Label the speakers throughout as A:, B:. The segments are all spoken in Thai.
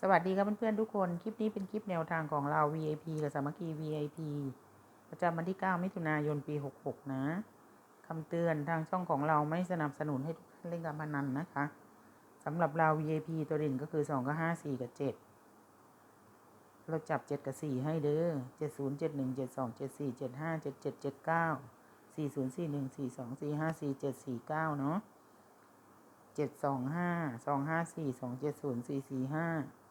A: สวัสดีครับเพื่อนๆทุกคน คลิปนี้เป็นคลิปแนวทางของเรา VIP กับสามัคคี VIP ประจำวันที่ 9 มิถุนายน ปี 66 นะคำเตือนทางช่องของเราไม่สนับสนุนให้ทุกท่านเล่นการพนันนะคะสำหรับเรา VIP ตัวเด่นก็คือ 2 กับ 5 4 กับ 7 เราจับ 7 กับ 4 ให้เด้อ70 71 72 74 75 77 79 40 41 42 45 47 49 เนาะ725 254 270 445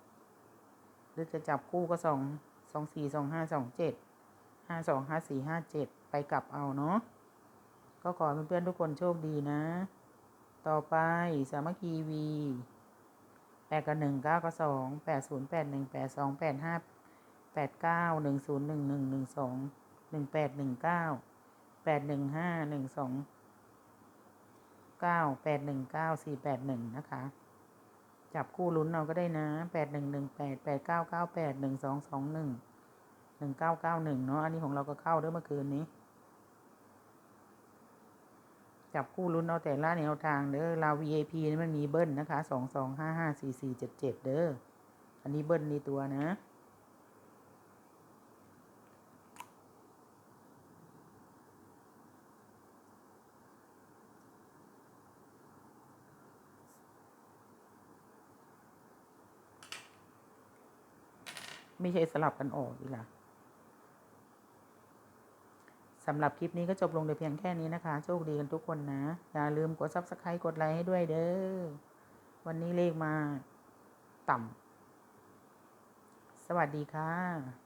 A: หรือจะจับคู่ก็สองสองสี่สองห้าสองเจ็ดห้าสองห้าสี่ห้าเจ็ดไปกลับเอาเนาะก็ขอเพื่อนๆทุกคนโชคดีนะ ต่อไปสามัคคีวีแปดกับหนึ่งเก้ากับสองแปดศูนย์แปดหนึ่งแปดสองแปดห้าแปดเก้าหนึ่งศูนย์หนึ่งหนึ่งหนึ่งสองหนึ่งแปดหนึ่งเก้าแปดหนึ่งห้าหนึ่งสองเก้าแปดหนึ่งเก้าสี่แปดหนึ่งนะคะ จับคู่ลุ้นเราก็ได้นะแปดหนึ่งหนึ่งแปดแปดเก้าเก้าแปดหนึ่งสองสองหนึ่งหนึ่งเก้าเก้าหนึ่งเนาะอันนี้ของเราก็เข้าด้วยเมื่อคืนนี้ จับคู่ลุ้นเอาแต่ละแนวทางเด้อเรา VIP นี่มันมีเบิ้ลนะคะสองสองห้าห้าสี่สี่เจ็ดเจ็ดเด้ออันนี้เบิ้ลในตัวนะ ไม่ใช่สลับกันออกดีล่ะสำหรับคลิปนี้ก็จบลงแต่เพียงแค่นี้นะคะ โชคดีกันทุกคนนะ อย่าลืมกด subscribe กดไลค์ให้ด้วยเด้อ วันนี้เลขมาต่ำ สวัสดีค่ะ